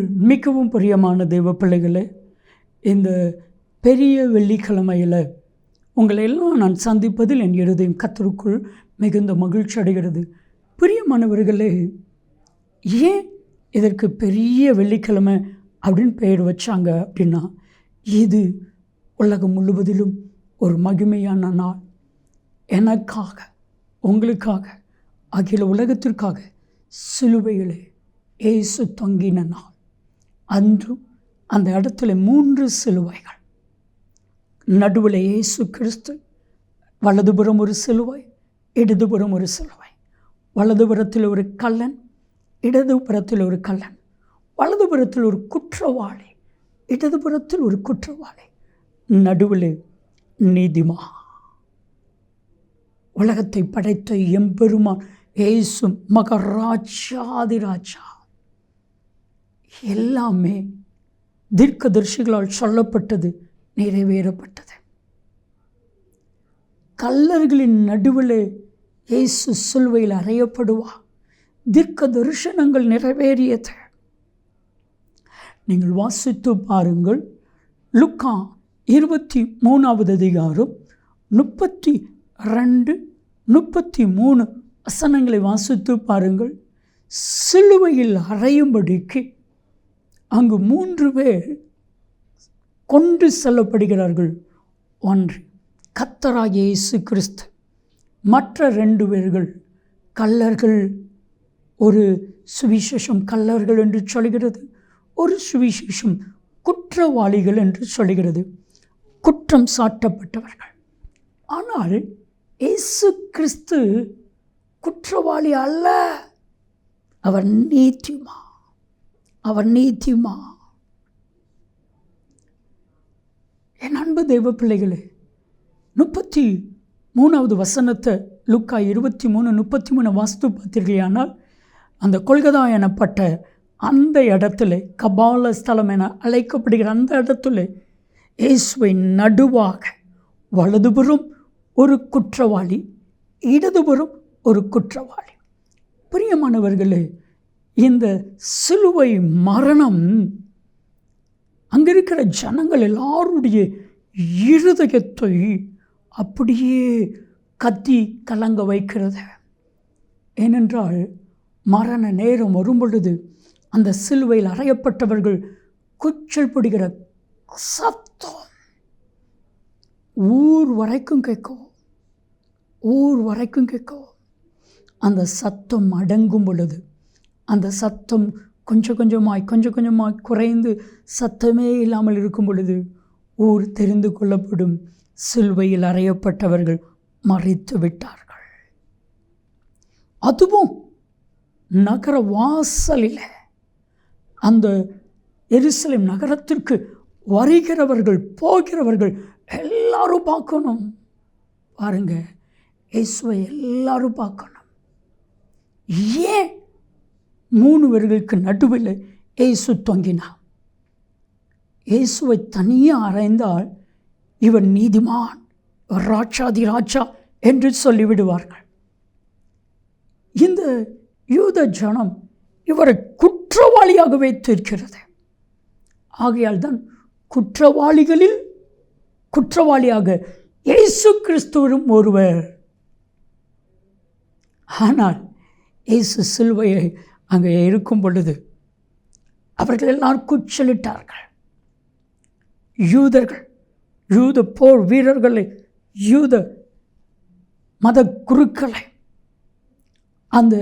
மிகவும் பிரியமான தெய்வ பிள்ளைகளே இந்த பெரிய வெள்ளிக்கிழமையில் உங்களை எல்லாம் நான் சந்திப்பதில் என் இருதயம் கத்தருக்குள் மிகுந்த மகிழ்ச்சி அடைகிறது. பிரியமானவர்களே ஏன் இதற்கு பெரிய வெள்ளிக்கிழமை அப்படின்னு பெயர் வச்சாங்க அப்படின்னா இது உலகம் முழுவதிலும் ஒரு மகிமையான நாள். எனக்காக உங்களுக்காக அகில உலகத்திற்காக சிலுவையிலே ஏசு தொங்கின நாள். அன்றும் அந்த இடத்துல மூன்று சிலுவைகள். நடுவில் இயேசு கிறிஸ்து வலதுபுறம் ஒரு சிலுவை இடதுபுறம் ஒரு சிலுவை. வலதுபுறத்தில் ஒரு கள்ளன் இடதுபுறத்தில் ஒரு கள்ளன். வலதுபுறத்தில் ஒரு குற்றவாளி இடதுபுறத்தில் ஒரு குற்றவாளி. நடுவில் நீதிமா. உலகத்தை படைத்த எம்பெருமான் ஏசும் மகராஜாதிராஜா. எல்லாமே தீர்க்கதர்சிகளால் சொல்லப்பட்டது நிறைவேறப்பட்டது. கல்லர்களின் நடுவில் இயேசு சிலுவையில் அறையப்படுவா. தீர்க்க தரிசனங்கள் நிறைவேறியது. நீங்கள் வாசித்து பாருங்கள். லுக்கா இருபத்தி மூணாவது அதிகாரம் முப்பத்தி ரெண்டு முப்பத்தி மூணு வசனங்களை வாசித்து பாருங்கள். சிலுவையில் அறையும்படிக்கு அங்கு மூன்று பேர் கொண்டு செல்லப்படுகிறார்கள். ஒன்று கத்தராக இயேசு கிறிஸ்து. மற்ற ரெண்டு பேர்கள் கல்லர்கள். ஒரு சுவிசேஷம் கல்லர்கள் என்று சொல்கிறது ஒரு சுவிசேஷம் குற்றவாளிகள் என்று சொல்கிறது. குற்றம் சாட்டப்பட்டவர்கள். ஆனால் இயேசு கிறிஸ்து குற்றவாளி அல்ல. அவர் நீதிமா அவர் நீதிமா. என் அன்பு தெய்வ பிள்ளைகளே முப்பத்தி மூணாவது வசனத்தை லுக்கா இருபத்தி மூணு முப்பத்தி மூணு வாஸ்து பார்த்தீர்களானால் அந்த கொள்கதா எனப்பட்ட அந்த இடத்துல கபால ஸ்தலம் என அழைக்கப்படுகிற அந்த இடத்துல இயேசுவை நடுவாக வலதுபுறம் ஒரு குற்றவாளி இடதுபுறம் ஒரு குற்றவாளி. பிரியமானவர்களே இந்த சிலுவை மரணம் அங்கே இருக்கிற ஜனங்கள் எல்லாருடைய இருதயத்தை அப்படியே கத்தி கலங்க வைக்கிறது. ஏனென்றால் மரண நேரம் வரும்பொழுது அந்த சிலுவையில் அறையப்பட்டவர்கள் குச்சல் பிடிக்கிற சத்தம் ஊர் வரைக்கும் கேட்கும். ஊர் வரைக்கும் கேட்கும். அந்த சத்தம் அடங்கும் பொழுது அந்த சத்தம் கொஞ்சம் கொஞ்சமாய் கொஞ்சம் கொஞ்சமாய் குறைந்து சத்தமே இல்லாமல் இருக்கும் பொழுது ஊர் தெரிந்து கொள்ளப்படும். சிலுவையில் அறையப்பட்டவர்கள் மறைத்து விட்டார்கள். அதுவும் நகர வாசலில். அந்த எருசலேம் நகரத்திற்கு வருகிறவர்கள் போகிறவர்கள் எல்லாரும் பார்க்கணும். பாருங்க இயேசுவை எல்லாரும் பார்க்கணும். ஏன்? மூணு பேர்களுக்கு நடுவில் இயேசு தொங்கினான் இயேசுவை தனியாக அறைந்தால் இவன் நீதிமான் ராட்சாதி ராஜா என்று சொல்லிவிடுவார்கள். இந்த யூத ஜனம் இவரை குற்றவாளியாகவே தீர்க்கிறது ஆகையால் தான் குற்றவாளிகளில் குற்றவாளியாக இயேசு கிறிஸ்துவரும் ஒருவர். ஆனால் இயேசு சிலுவையை அங்கே இருக்கும் பொழுது அவர்கள் எல்லாம் கூச்சலிட்டார்கள். யூதர்கள் யூத போர் வீரர்களை யூத மத குருக்களை அந்த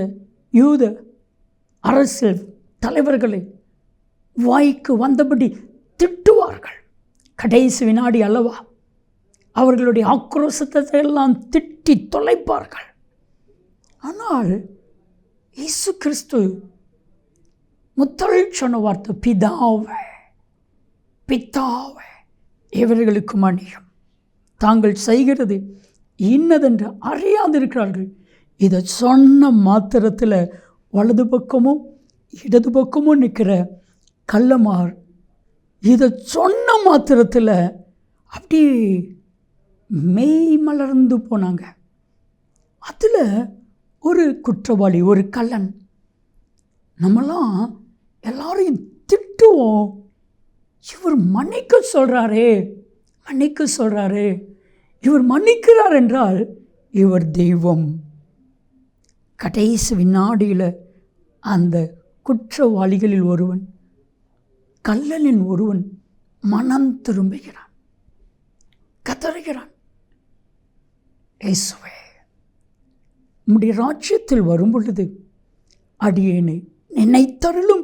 யூத அரசியல் தலைவர்களை வாய்க்கு வந்தபடி திட்டுவார்கள். கடைசி வினாடி அல்லவா அவர்களுடைய ஆக்ரோசத்தை எல்லாம் திட்டி தொலைப்பார்கள். ஆனால் இயேசு கிறிஸ்து முத்தமிழ் சொன்ன வார்த்தை பிதாவ பித்தாவ இவர்களுக்கு மணியம் தாங்கள் செய்கிறது இன்னதென்று அறியாதிருக்கிறார்கள். இதை சொன்ன மாத்திரத்தில் வலது பக்கமும் இடது பக்கமும் நிற்கிற கள்ளமார் இதை சொன்ன மாத்திரத்தில் அப்படி மெய் மலர்ந்து போனாங்க. அதில் ஒரு குற்றவாளி ஒரு கள்ளன். நம்மலாம் எல்லாரையும் திட்டுவோம். இவர் மன்னிக்க சொல்கிறாரே மன்னிக்க சொல்கிறாரு இவர் மன்னிக்கிறார் என்றால் இவர் தெய்வம். கடைசி வினாடியில் அந்த குற்றவாளிகளில் ஒருவன் கல்லனின் ஒருவன் மனம் திரும்புகிறான் கதறுகிறான். ஏசுவே உம்முடைய ராஜ்யத்தில் வரும் பொழுது அடியேனை நினைத்தருளும்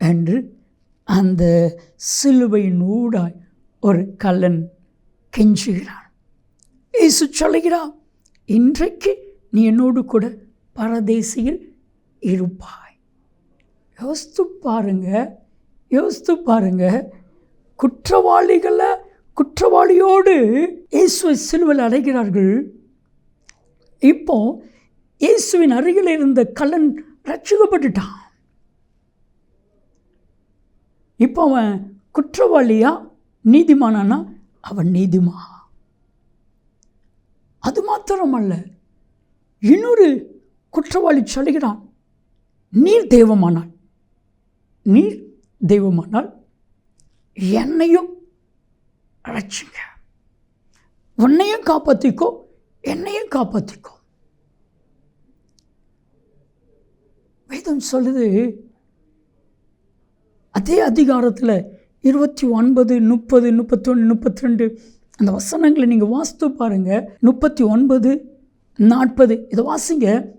என்று அந்த சிலுவையின் ஊடாய் ஒரு கல்லன் கெஞ்சுகிறான். இயேசு சொல்லுகிறான் இன்றைக்கு நீ என்னோடு கூட பரதேசியில் இருப்பாய். யோசித்து பாருங்க யோசித்து பாருங்க. குற்றவாளிகளை குற்றவாளியோடு இயேசுவை சிலுவையில் அடைகிறார்கள். இப்போ இயேசுவின் அருகில் இருந்த கல்லன் ரட்சிக்கப்பட்டுட்டான் இப்போ அவன் குற்றவாளியா நீதிமானானா? அவன் நீதிமா. அது மாத்திரமல்ல இன்னொரு குற்றவாளி சொல்லுகிறான் நீர் தெய்வமானால் நீர் தெய்வமானால் என்னையும் அழைச்சிங்க உன்னையும் காப்பாற்றிக்கோ என்னையும் காப்பாற்றிக்கோ வேதம் சொல்லுது அதே அதிகாரத்தில் இருபத்தி ஒன்பது முப்பது முப்பத்தொன்று முப்பத்தி ரெண்டு அந்த வசனங்களை நீங்கள் வாசித்து பாருங்கள் முப்பத்தி ஒன்பது நாற்பது இதை வாசிங்க.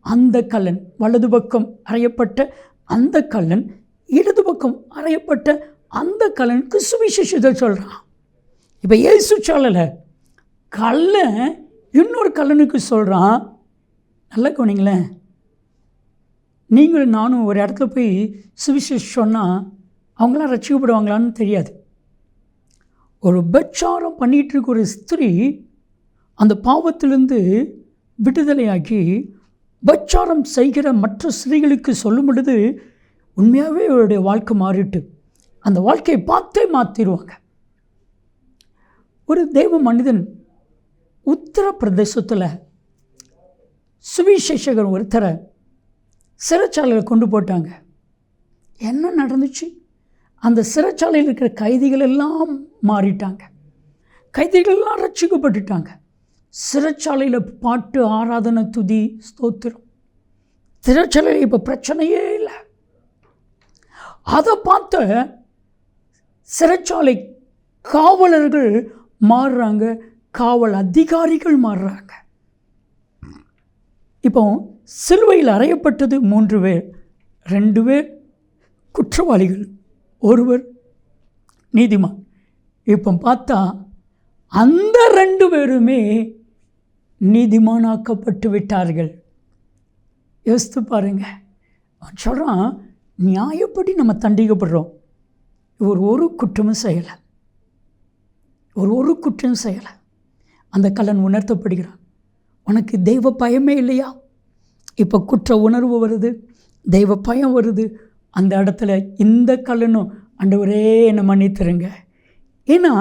அந்த கல்லன் வலது பக்கம் அறையப்பட்ட அந்த கல்லன் இடது பக்கம் அறையப்பட்ட அந்த கல்லனுக்கு சுவிசேஷத்தை சொல்கிறான் இப்போ ஏசு சொல்லலை கல்லன் இன்னொரு கல்லனுக்கு சொல்கிறான் நல்லா கவனிங்களேன். நீங்களும் நானும் ஒரு இடத்துல போய் சுவிசேஷம் சொன்னால் அவங்களாம் ரசிக்கப்படுவாங்களான்னு தெரியாது. ஒரு பட்சாரம் பண்ணிகிட்டு இருக்க ஒரு ஸ்திரீ அந்த பாவத்திலிருந்து விடுதலையாகி பட்சாரம் செய்கிற மற்ற ஸ்திரீகளுக்கு சொல்லும் பொழுது உண்மையாகவே அவருடைய வாழ்க்கை மாறிட்டு அந்த வாழ்க்கையை பார்த்தே மாற்றிடுவாங்க ஒரு தெய்வ மனிதன் உத்தரப்பிரதேசத்தில் சுவிசேஷகர் ஒருத்தரை சிறைச்சாலையில் கொண்டு போட்டாங்க என்ன நடந்துச்சு? அந்த சிறைச்சாலையில் இருக்கிற கைதிகள் எல்லாம் மாறிட்டாங்க. கைதிகள் எல்லாம் ரட்சிக்கப்பட்டுட்டாங்க. சிறைச்சாலையில் பாட்டு ஆராதனை துதி ஸ்தோத்திரம். சிறைச்சாலையில் இப்போ பிரச்சனையே இல்லை. அதை பார்த்த சிறைச்சாலை காவலர்கள் மாறுறாங்க. காவல் அதிகாரிகள் மாறுறாங்க. இப்போ சிலுவையில் அறையப்பட்டது மூன்று பேர். ரெண்டு பேர் குற்றவாளிகள் ஒருவர் நீதிமான் இப்போ பார்த்தா அந்த ரெண்டு பேருமே நீதிமானாக்கப்பட்டு விட்டார்கள். யோசித்து பாருங்க. சொல்கிறான் நியாயப்படி நம்ம தண்டிக்கப்படுறோம். இவர் ஒரு குற்றமும் செய்யலை. ஒரு ஒரு குற்றம் செய்யலை. அந்த கலன் உணர்த்தப்படுகிறான். உனக்கு தெய்வ பயமே இல்லையா? இப்போ குற்ற உணர்வு வருது தெய்வ பயம் வருது. அந்த இடத்துல இந்த கல்லனும் அண்டவரே என்னை மன்னித்துருங்க. ஏன்னா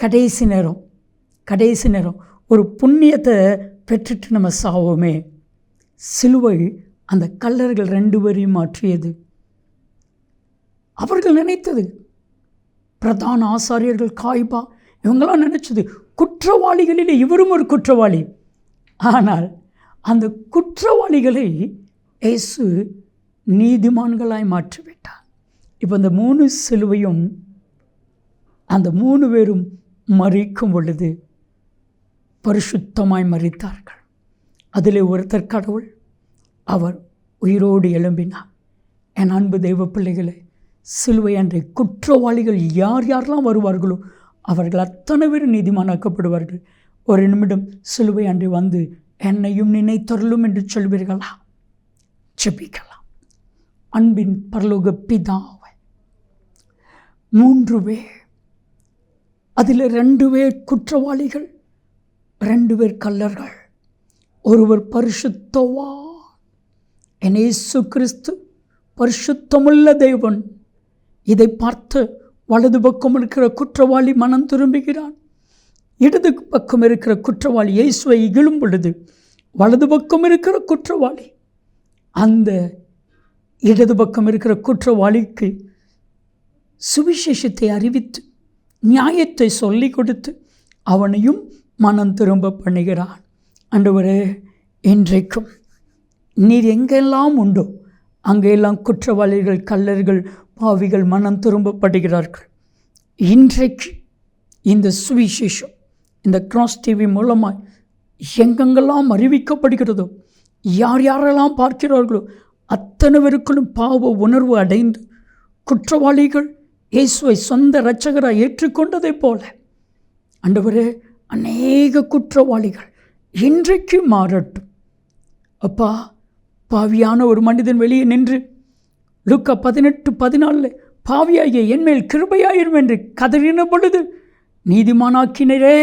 கடைசி நேரம் கடைசி நேரம் ஒரு புண்ணியத்தை பெற்றுட்டு நம்ம சாவோமே. சிலுவை அந்த கல்லர்கள் ரெண்டு பேரையும் மாற்றியது. அவர்கள் நினைத்தது பிரதான ஆசாரியர்கள் காய்பா இவங்களாம் நினச்சது குற்றவாளிகளில் இவரும் ஒரு குற்றவாளி. ஆனால் அந்த குற்றவாளிகளை இயேசு நீதிமான்களாய் மாற்றிவிட்டார். இப்போ இந்த மூணு சிலுவையும் அந்த மூணு பேரும் மறிக்கும் பொழுது பரிசுத்தமாய் மறித்தார்கள் அதில் ஒருத்தர் கடவுள் அவர் உயிரோடு எழும்பினார். என் அன்பு தெய்வ பிள்ளைகளை சிலுவை அன்றை குற்றவாளிகள் யார் யாரெல்லாம் வருவார்களோ அவர்கள் அத்தனை பேர் நீதிமானாக்கப்படுவார்கள். ஒரு நிமிடம் சிலுவை அன்றை வந்து என்னையும் நினைத்தருளும் என்று சொல்வீர்களா? செபிக்கலாம் அன்பின் பரலோக பிதாவை மூன்று பேர் அதில் ரெண்டு பேர் குற்றவாளிகள் ரெண்டு பேர் கல்லர்கள் ஒருவர் பரிசுத்தவா எனேசு கிறிஸ்து பரிசுத்தமுள்ள தேவன். இதை பார்த்து வலது பக்கம் இருக்கிற குற்றவாளி மனம் திரும்புகிறான். இடது பக்கம் இருக்கிற குற்றவாளி இயேசுவை இகழும் பொழுது வலது பக்கம் இருக்கிற குற்றவாளி அந்த இடது பக்கம் இருக்கிற குற்றவாளிக்கு சுவிசேஷத்தை அறிவித்து நியாயத்தை சொல்லிக் கொடுத்து அவனையும் மனம் திரும்ப பண்ணுகிறான். அன்றுவரே இன்றைக்கும் நீர் எங்கெல்லாம் உண்டோ அங்கெல்லாம் குற்றவாளிகள் கல்லர்கள் பாவிகள் மனம் திரும்பப்படுகிறார்கள். இன்றைக்கு இந்த சுவிசேஷம் இந்த கிராஸ் டிவி மூலமாக எங்கெங்கெல்லாம் அறிவிக்கப்படுகிறதோ யார் யாரெல்லாம் பார்க்கிறார்களோ அத்தனை பேருக்களும் பாவ உணர்வு அடைந்து குற்றவாளிகள் இயேசுவை சொந்த இரட்சகராக ஏற்றுக்கொண்டதைப் போல. அண்டவரே அநேக குற்றவாளிகள் இன்றைக்கு மாறட்டும். அப்பா பாவியான ஒரு மனிதன் வெளியே நின்று லுக்கா பதினெட்டு பதினாலில் பாவியாகிய என்மேல் கிருபையாயிரும் என்று கதறின பொழுது நீதிமானாக்கினரே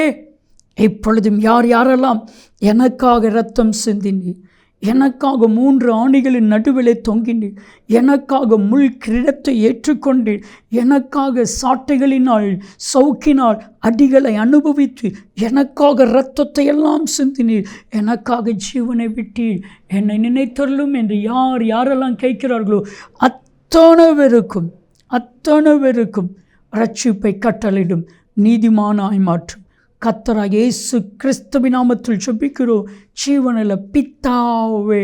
இப்பொழுதும் யார் யாரெல்லாம் எனக்காக இரத்தம் சிந்தினீர் எனக்காக மூன்று ஆணிகளின் நடுவிலே தொங்கினீர் எனக்காக முள் கிரீடத்தை ஏற்றுக்கொண்டீர் எனக்காக சாட்டைகளினால் சவுக்கினால் அடிகளை அனுபவித்து எனக்காக இரத்தத்தை எல்லாம் சிந்தினீர் எனக்காக ஜீவனை விட்டீர். என்னை நினைத்தருளும் என்று யார் யாரெல்லாம் கேட்கிறார்களோ அத்தனை பேருக்கும் அத்தனை பேருக்கும் ரட்சிப்பை கட்டளிடும் நீதிமானாய் மாற்றும். கத்தரா இயேசு கிறிஸ்துவின் நாமத்தில் சொப்பிக்கிறோம் ஜீவனில் பித்தாவே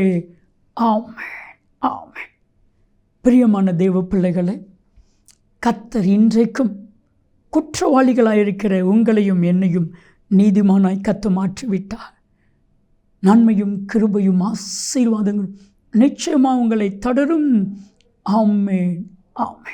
ஆமென் ஆமை பிரியமான தேவ பிள்ளைகளை கத்தர் இன்றைக்கும் குற்றவாளிகளாக இருக்கிற உங்களையும் என்னையும் நீதிமானாய் கத்து மாற்றிவிட்டார். நன்மையும் கிருபையும் ஆசீர்வாதங்களும் நிச்சயமாக உங்களை தொடரும். ஆமே ஆமை